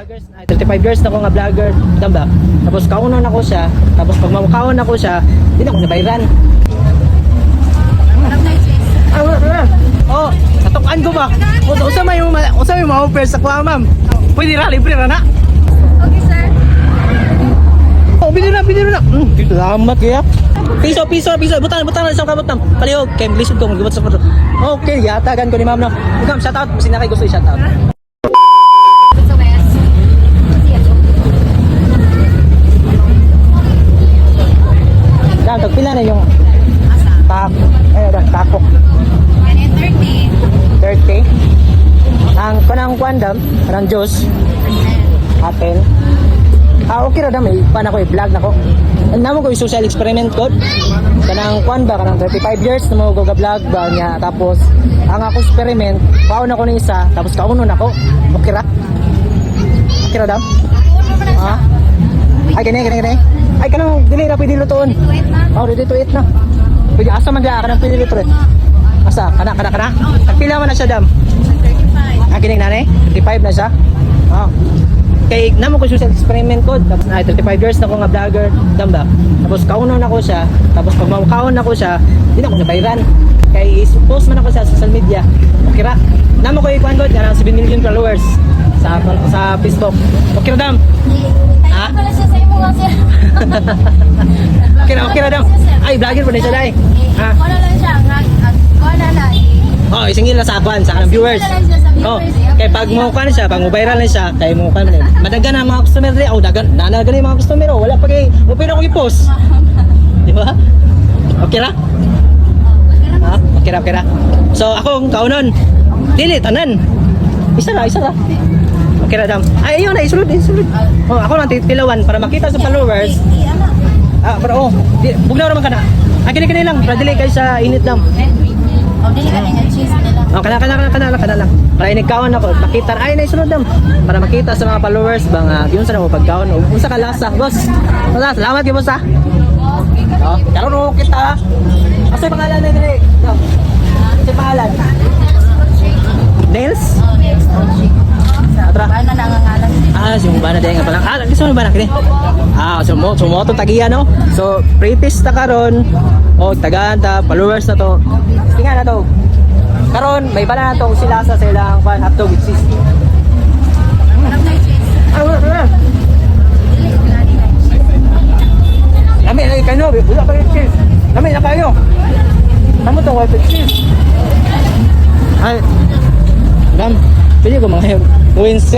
vloggers, ay 35 years na ako nga vlogger, damba. Tapos kaunon ako siya, tapos pag mamukhaon ako siya, hindi na ako nabayran. Ah. Oh, natukan ko ba? Usa usa may usa may ma-offer sa kuha, ma'am. Pwede ra libre ra na. Okay, sir. Oh, bili na, bili na. Mm, salamat kaya. Piso, piso, piso. Butang, butang na isang kabot ng palihog. Kaya lisod ko, magibot sa. Okay, yatagan ko ni ma'am no. Ikaw, shout out. Sina kay gusto i-shout out. Sa west. Kasi ako. Yan, tagpila na yung Asa? tak, eh, tako. Ganyan 30. 30. Ang kanang kwandam, kanang Diyos, atin. Ah, okay ra dam, eh. Paano ko i-vlog na ko. Namo ko yung social experiment code. Kanang kwan ba, kanang 35 years na mo ko vlog ba niya. Tapos, ang ako experiment, pauna ko ni isa, tapos kaunon ako. Okay ra? Okay ra dam? Ha? Ay, kani, kani, kani. Ay, kanang dili ra pwede ma'am. Oh, ready to eat na. Pwede asa man dia kanang pwede lutuon. Asa, kana, kana, kana. Pila man na siya dam. 35. Ah, kinig nanay? 35 na siya? Ah. Kay namo ko social experiment ko. Tapos na 35 years na ako nga vlogger, damba. Tapos kaunon ako siya. Tapos pag mamukhaon ako siya, hindi na ako nabayran. Kay post man ako sa social media. Okay ra. Namo ko ikuan ko, yan 7 million followers sa Facebook. Okay ra dam. Ha? Okay ra, okay ra dam. Ay, vlogger pa na siya dai. Ha? Wala lang siya. Wala lang. Oh, isingil na sa akuan sa kanang viewers. Na Oh, viewers, eh. kay pag mo kan siya, pag mo viral na siya, kay mo kan man. Madagan na ang mga customer rin. Oh, dagan, nanagan yung mga customer. Oh, wala pa kay, mo pero ko i-post. Di ba? Okay ra? Ha? Okay ra, okay ra. So, ako ang kaunon. Dili, tanan. Isa ra, isa ra. Okay ra, dam. Ay, ayun na, isulod, isulod. Oh, ako lang titilawan para makita sa followers. Ah, pero oh, di, bugnaw naman ka na. Ah, kini-kini lang, para dili kayo sa init dam. Oh, dili ka niya cheese nila. Oh, kana kana kana kana kana lang. Para inigkaon ako, makita ay na isunod dam. Para makita sa mga followers ba nga yun sa mo pagkaon o unsa ka lasa, boss. Wala, salamat kay boss ha. Oh, karon mo kita. Asa yung pangalan dire? No. Asa yung pangalan? Nails? Oh, next. Atra. Paano nangangalan? Ah, si Mubana din nga pala. Ah, gusto mo ba na kini? Ah, so mo, so mo to tagiya no. So, pretest ta karon. O tagaan ta followers na to. Tingnan na to. Karon may bala na to sila sa silang with cheese. Parang may cheese. Ah, na cheese. Lami na kayo, wala pa rin cheese. Lami na kayo. Tamo to white cheese. Ay. Dam, pili ko mga Wednesday.